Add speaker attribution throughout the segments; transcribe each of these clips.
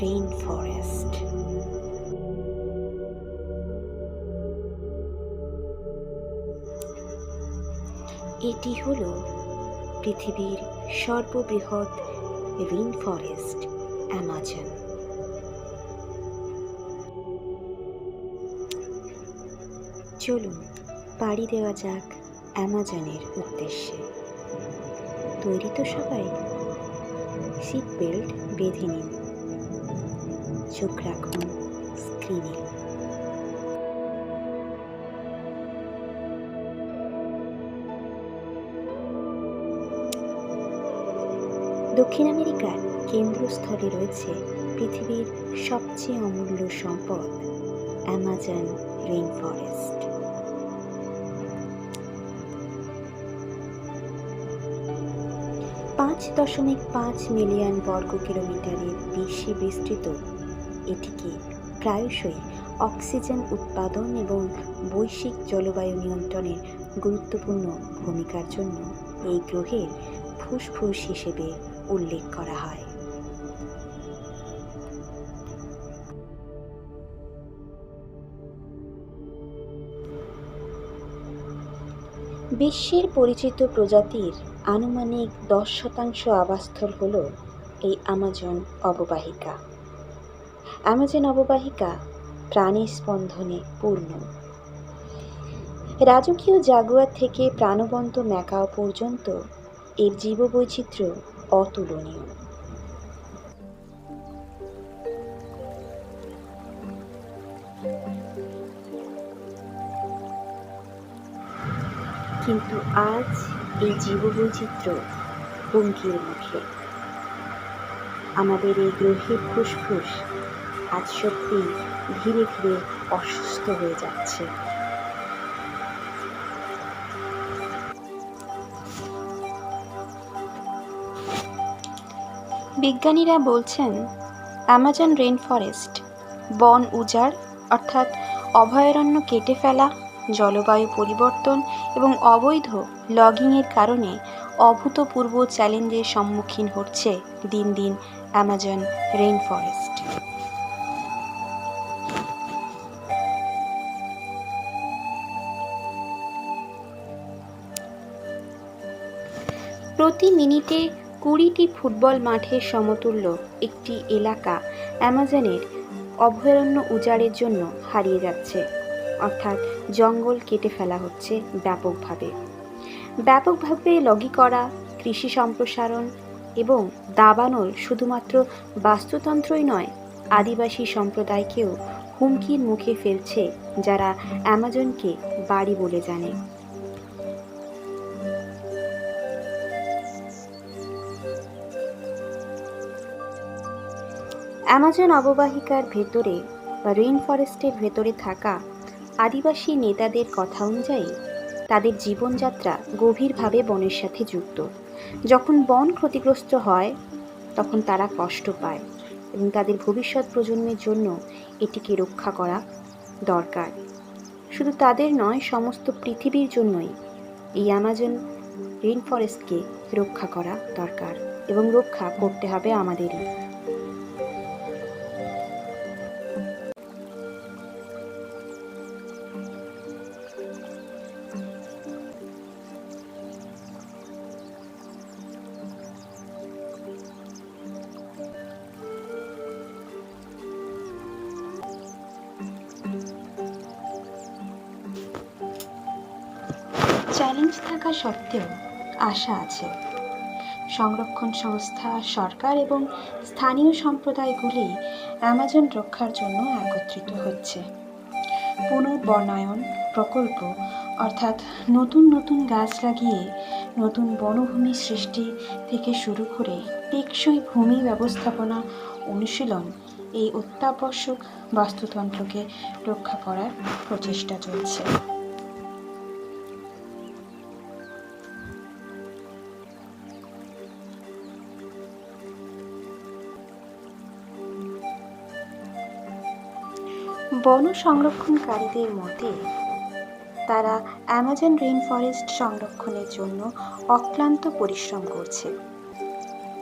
Speaker 1: Rain forest এটি হল পৃথিবীর সর্ববৃহৎ রেইন ফরেস্ট অ্যামাজন চলুন, পাড়ি দেওয়া যাক অ্যামাজনের উদ্দেশ্যে। তৈরি তো সবাই। সিট বেল্ট বেঁধে নিন। চোখ রাখুন স্ক্রিনে দক্ষিণ আমেরিকার কেন্দ্রস্থলে রয়েছে পৃথিবীর সবচেয়ে অমূল্য সম্পদ, অ্যামাজন রেইন ফরেস্ট পাঁচ দশমিক পাঁচ মিলিয়ন বর্গ কিলোমিটারের বেশি বিস্তৃত। এটিকে প্রায়শই অক্সিজেন উৎপাদন এবং বৈশ্বিক জলবায়ু নিয়ন্ত্রণের গুরুত্বপূর্ণ ভূমিকার জন্য এই গ্রহের ফুসফুস হিসেবে উল্লেখ করা হয়। বিশ্বের পরিচিত প্রজাতির আনুমানিক দশ শতাংশ আবাসস্থল হল এই আমাজন অববাহিকা। আমাজন অববাহিকা প্রাণী স্পন্দনে পূর্ণ। রাজকীয় জাগুয়ার থেকে প্রাণবন্ত ম্যাকাও পর্যন্ত এর জীববৈচিত্র্য অতুলনীয়। কিন্তু আজ এই জীববৈচিত্র্য হুমকির মুখে। আমাদের এই গ্রহের ফুসফুস আজ সত্যি ধীরে ধীরে অসুস্থ হয়ে যাচ্ছে। বিজ্ঞানীরা বলছেন অ্যামাজন রেইন ফরেস্ট বন উজাড়, অর্থাৎ অভয়ারণ্য কেটে ফেলা জলবায়ু পরিবর্তন এবং অবৈধ লগিংয়ের কারণে অভূতপূর্ব চ্যালেঞ্জের সম্মুখীন হচ্ছে দিন দিন অ্যামাজন রেইন ফরেস্ট প্রতি মিনিটে কুড়িটি ফুটবল মাঠের সমতুল্য একটি এলাকা অ্যামাজনের অভয়ারণ্য উজাড়ের জন্য হারিয়ে যাচ্ছে। অর্থাৎ জঙ্গল কেটে ফেলা হচ্ছে ব্যাপকভাবে। ব্যাপকভাবে লগি করা, কৃষি সম্প্রসারণ এবং দাবানল শুধুমাত্র বাস্তুতন্ত্রই নয়, আদিবাসী সম্প্রদায়কেও হুমকির মুখে ফেলছে যারা অ্যামাজনকে বাড়ি বলে জানে। অ্যামাজন অববাহিকার ভেতরে বা রেইন ফরেস্টের ভেতরে থাকা আদিবাসী নেতাদের কথা অনুযায়ী তাদের জীবনযাত্রা গভীরভাবে বনের সাথে যুক্ত। যখন বন ক্ষতিগ্রস্ত হয়, তখন তারা কষ্ট পায় এবং তাদের ভবিষ্যৎ প্রজন্মের জন্য এটিকে রক্ষা করা দরকার। শুধু তাদের নয়, সমস্ত পৃথিবীর জন্যই এই অ্যামাজন রেইন ফরেস্টকে রক্ষা করা দরকার এবং রক্ষা করতে হবে আমাদেরই। চ্যালেঞ্জ থাকা সত্ত্বেও আশা আছে। সংরক্ষণ সংস্থা, সরকার এবং স্থানীয় সম্প্রদায়গুলি অ্যামাজন রক্ষার জন্য একত্রিত হচ্ছে। পুনর্বনায়ন প্রকল্প, অর্থাৎ নতুন নতুন গাছ লাগিয়ে নতুন বনভূমি সৃষ্টি থেকে শুরু করে টেকসই ভূমি ব্যবস্থাপনা অনুশীলন এই অত্যাবশ্যক বাস্তুতন্ত্রকে রক্ষা করার প্রচেষ্টা চলছে। বন সংরক্ষণকারীদের মতে তারা অ্যামাজন রেইন ফরেস্ট সংরক্ষণের জন্য অক্লান্ত পরিশ্রম করছে।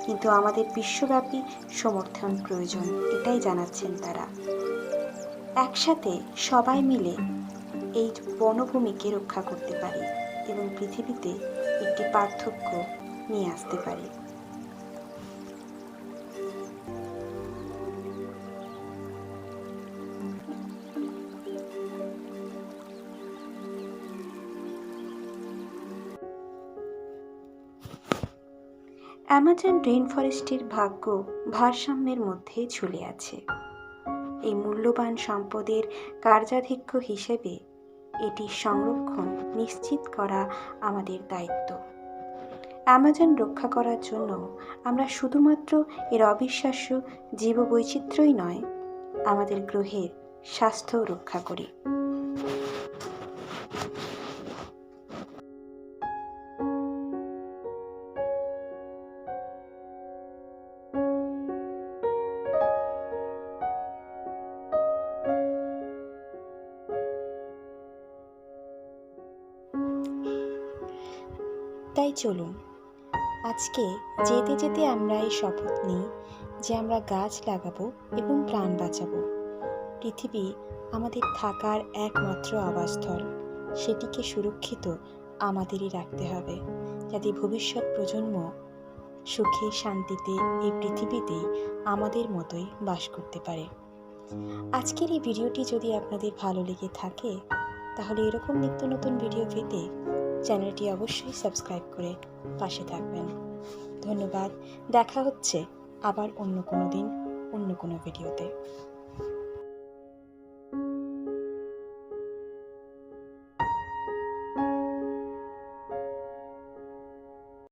Speaker 1: কিন্তু আমাদের বিশ্বব্যাপী সমর্থন প্রয়োজন, এটাই জানাচ্ছেন তারা। একসাথে সবাই মিলে এই বনভূমিকে রক্ষা করতে পারি এবং পৃথিবীতে একটি পার্থক্য নিয়ে আসতে পারি। অ্যামাজন রেইন ফরেস্টের ভাগ্য ভারসাম্যের মধ্যে ঝুলে আছে। এই মূল্যবান সম্পদের কার্যাধিক্য হিসেবে এটি সংরক্ষণ নিশ্চিত করা আমাদের দায়িত্ব। অ্যামাজন রক্ষা করার জন্য আমরা শুধুমাত্র এর অবিশ্বাস্য জীববৈচিত্র্যই নয়, আমাদের গ্রহের স্বাস্থ্য রক্ষা করি। তাই চলুন। আজকে যেতে যেতে আমরা এই শপথ নিই যে আমরা গাছ লাগাবো এবং প্রাণ বাঁচাবো। পৃথিবী আমাদের থাকার একমাত্র আবাসস্থল। সেটিকে সুরক্ষিত আমাদেরই রাখতে হবে যাতে ভবিষ্যৎ প্রজন্ম সুখে শান্তিতে এই পৃথিবীতেই আমাদের মতোই বাস করতে পারে। আজকের এই ভিডিওটি যদি আপনাদের ভালো লেগে থাকে, তাহলে এরকম নিত্য নতুন ভিডিও পেতে চ্যানেলটি অবশ্যই সাবস্ক্রাইব করে পাশে থাকবেন। ধন্যবাদ। দেখা হচ্ছে আবার অন্য কোনো দিন, অন্য কোনো ভিডিওতে।